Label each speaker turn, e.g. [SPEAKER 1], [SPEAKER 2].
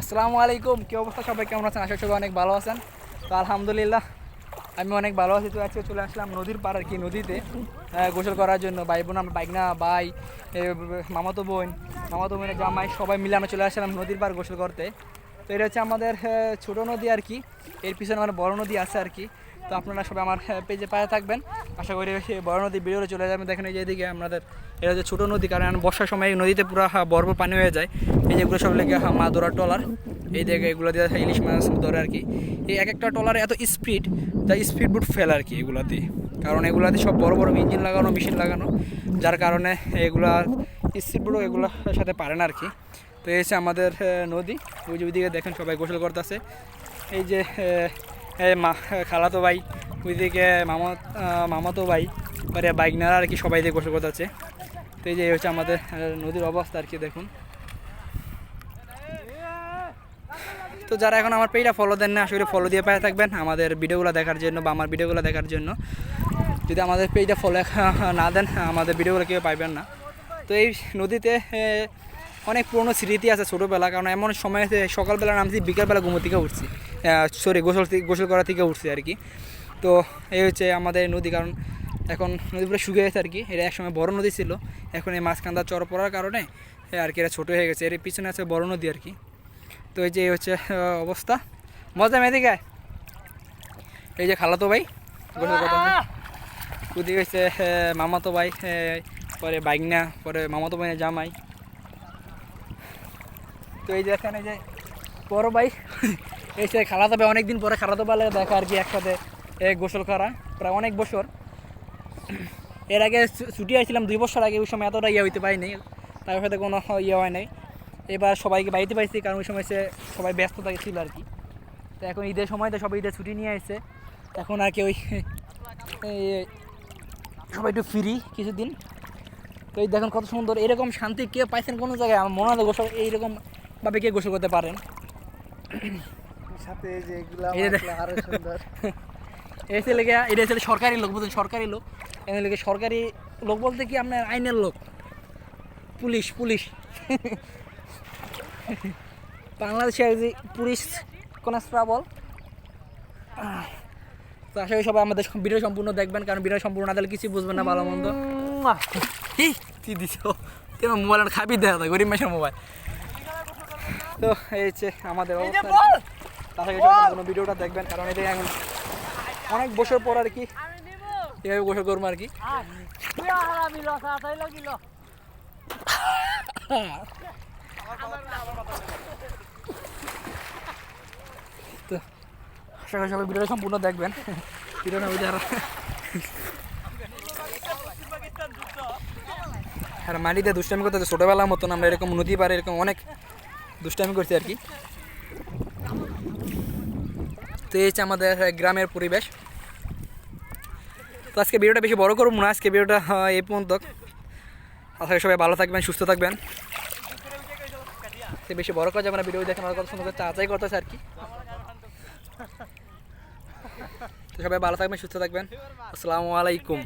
[SPEAKER 1] আসসালামু আলাইকুম, কী অবস্থা সবাই কেমন আছেন? আশা করি অনেক ভালো আছেন। তো আলহামদুলিল্লাহ, আমি অনেক ভালো আছি। তো আজকে চলে আসলাম নদীর পাড় আর কি, নদীতে গোসল করার জন্য। ভাই বোন, আমরা বাইক না ভাই মামাতো বোন, মামাতো বোনের জামাই, সবাই মিলে আমরা চলে আসলাম নদীর পাড় গোসল করতে। তো এটা হচ্ছে আমাদের ছোটো ছোট নদী আর কি। এর পিছনে আমার বড় নদী আছে আর কি। তো আপনারা সবাই আমার পেজে পায়ে থাকবেন। আশা করি বড় নদী ভিডিওতে চলে যাবেন। দেখেন এই যে এদিকে আমাদের এটা হচ্ছে ছোটো নদী, কারণ বর্ষার সময় নদীতে পুরো বরফ পানি হয়ে যায়। এই যেগুলো সব লেগে মা ধরার টলার এই দেখে এগুলো দিয়ে ইলিশ মাছ ধরে আর কি। এই এক একটা টলারে এত স্পিড যা স্পিড বুট ফেল আর কি এগুলাতে। কারণ এগুলাতে সব বড় বড় ইঞ্জিন লাগানো, মেশিন লাগানো। যার কারণে এগুলা স্পিড বুটও এগুলোর সাথে পারে না আর কি। তো এই হচ্ছে আমাদের নদী। ওই যে ওইদিকে দেখেন সবাই গোসল করতেছে। এই যে এই মা, খালাতো ভাই, ওইদিকে মামা মামাতো ভাই পরে বাইকনারা আর কি সবাই দিয়ে গোসল করতেছে তো এই যে হচ্ছে আমাদের নদীর অবস্থা আর কি দেখুন। তো যারা এখন আমার পেজটা ফলো দেন না আসলে ফলো দিয়ে পায়ে থাকবেন আমাদের ভিডিওগুলো দেখার জন্য বা আমার ভিডিওগুলো দেখার জন্য। যদি আমাদের পেজটা ফলো না দেন আমাদের ভিডিওগুলো কেউ পাইবেন না। তো এই নদীতে অনেক পুরনো স্মৃতি আছে ছোটোবেলা, কারণ এমন সময় সকালবেলা নামছি, বিকালবেলা ঘুমো থেকে উঠছি। সরি গোসল গোসল করা থেকে উঠছে আর কি। তো এই হচ্ছে আমাদের নদী, কারণ এখন নদী পুরো শুকিয়ে গেছে আর কি। এটা একসময় বড় নদী ছিল, এখন এই মাঝখানটা চর পড়ার কারণে আর কি এটা ছোটো হয়ে গেছে। এর পিছনে আছে বড় নদী আর কি। তো এই যে এই হচ্ছে অবস্থা। মজা মেদিকে এই যে খালাতো ভাই ওদিকে হচ্ছে মামাতো ভাই পরে বাইকনা পরে মামাতো ভাই জামাই। তো এই যে এখানে যে বড় ভাই। এই সে খালাতো ভাই অনেকদিন পরে খালাতো লাগে দেখা আর কি একসাথে এ, গোসল করা প্রায় অনেক বছর। এর আগে ছুটি আসছিলাম দুই বছর আগে ওই সময় এতটা ইয়ে হইতে পারিনি তার সাথে কোনো ইয়ে হয় নাই। এবার সবাইকে বাড়িতে পাইছি কারণ ওই সময় সে সবাই ব্যস্ত ছিল আর কি। তো এখন ঈদের সময় তো সবাই ঈদের ছুটি নিয়ে আসছে এখন আর কি ওই সবাই একটু ফ্রি কিছুদিন। তো এই দেখুন কত সুন্দর এরকম শান্তি কে পাইছেন কোনো জায়গায়? আমার মনে হয় গোসল এইরকম ভাবে কে গোসল করতে পারেন।
[SPEAKER 2] সাথে যে এগুলা আরও সুন্দর।
[SPEAKER 1] এই ছেলে এটা ছেলে সরকারি লোক বুঝলেন সরকারি লোক। এখানে লেগে সরকারি লোক বলতে কি আপনার আইনের লোক? Police police. বাংলাদেশে যে পুলিশ কনস্টেবল। তো আশা করি সবাই আমাদের ভিডিও সম্পূর্ণ দেখবেন কারণ ভিডিও সম্পূর্ণ না দিলে কিছুই বুঝবেন না ভালো মন্দ। কি কি দিছ? তোমার মোবাইল খাবি দেখা যায় গরিব মাসের মোবাইল। তো এই হচ্ছে আমাদের অবস্থা। আর কি। আশা করি সবাই সম্পূর্ণ ভিডিওটা দেখবেন, কারণ এটা এখন অনেক বছর পর আর কি এভাবে গোসল করব আর কি। তো করি সবাই ভিডিওটা সম্পূর্ণ দেখবেন। ভিডিওটা ওই যারা আর মাটিতে দুষ্টামি করতে ছোটোবেলার মতন আমরা এরকম নদী পারে এরকম অনেক দুষ্টামি করছি আর কি। তো এই হচ্ছে আমাদের গ্রামের পরিবেশ। তো আজকে ভিডিওটা বেশি বড় করব না, আজকে ভিডিওটা এই পর্যন্ত। করি সবাই ভালো থাকবেন, সুস্থ থাকবেন। বেশি বড় করা যাবে না, ভিডিও দেখে আমার কথা সুন্দর চাচাই করতেছে আর কি। সবাই ভালো থাকবেন, সুস্থ থাকবেন। আসসালামু আলাইকুম।